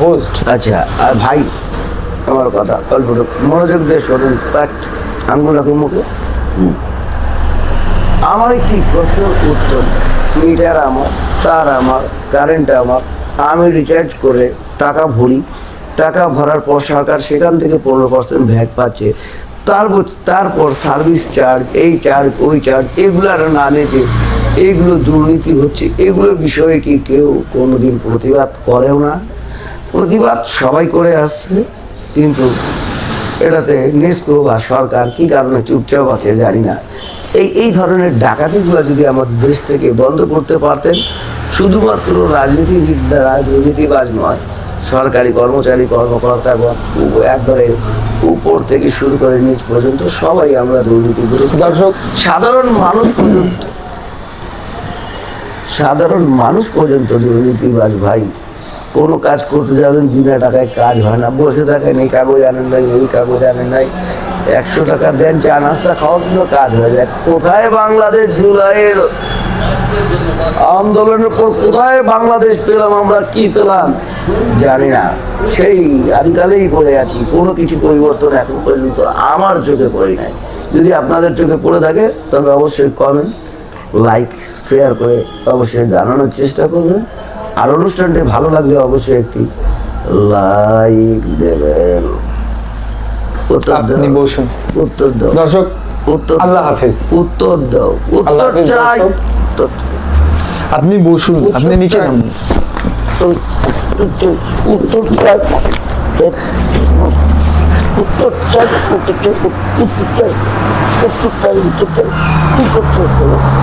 Host আচ্ছা। আর ভাই আমার কথা অল্প মনোযোগ দিয়ে শোনেন আঙ্গুল রাখুন মুখে। আমার একটি প্রশ্নের উত্তর মিটার আমার তার আমার কারেন্ট আমার আমি রিচার্জ করে টাকা ভরি টাকা ভরার পর সরকার সেখান থেকে পনেরো পার্সেন্ট ভ্যাট পাচ্ছে। তারপর তারপর সার্ভিস চার্জ এই চার্জ ওই চার্জ এগুলোর না যে এগুলো দুর্নীতি হচ্ছে এগুলোর বিষয়ে কি কেউ কোনোদিন প্রতিবাদ করেও না? প্রতিবাদ সবাই করে আসছে কিন্তু এটাতে নেস্কো বা সরকার কি কারণে চুপচাপ আছে জানি না। এই এই ধরনের ডাকাতিগুলো যদি আমাদের দেশ থেকে বন্ধ করতে পারতেন শুধুমাত্র রাজনীতিবিদ দ্বারা দুর্নীতিবাজ নয় সরকারি কর্মচারী কর্মকর্তা একবারে উপর থেকে শুরু করে নিচ পর্যন্ত সবাই আমরা দুর্নীতি দর্শক সাধারণ মানুষ পর্যন্ত সাধারণ মানুষ পর্যন্ত দুর্নীতিবাজ ভাই। কোনো কাজ করতে যাবেন, বিনা টাকায় কাজ হয় না। বসে থাকেন, এই কাগজ আনেন নাই, ওই কাগজ আনেন নাই। একশো টাকা দেন, চা নাস্তা খাওয়ার জন্য কাজ হয়ে যায়। কোথায় বাংলাদেশ জুলাইয়ের আন্দোলনের পর কোথায় বাংলাদেশ পেলাম আমরা, কি পেলাম? জানি না। সেই আদিকালেই পড়ে আছি। কোনো কিছু পরিবর্তন এখন পর্যন্ত আমার চোখে পড়ে নাই। যদি আপনাদের চোখে পড়ে থাকে, তবে অবশ্যই কমেন্ট লাইক শেয়ার করে অবশ্যই জানানোর চেষ্টা করবেন। আর অনুষ্ঠানটি ভালো লাগলে অবশ্যই একটি লাইক দেবেন উত্তর আপনি বসুন উত্তর দাও দর্শক উত্তর আল্লাহ হাফেজ। উত্তর দাও উত্তর চাই আপনি বসুন আপনি নিচে নামুন উত্তর চাই উত্তর চাই উত্তর চাই উত্তর চাই উত্তর চাই উত্তর চাই উত্তর চাই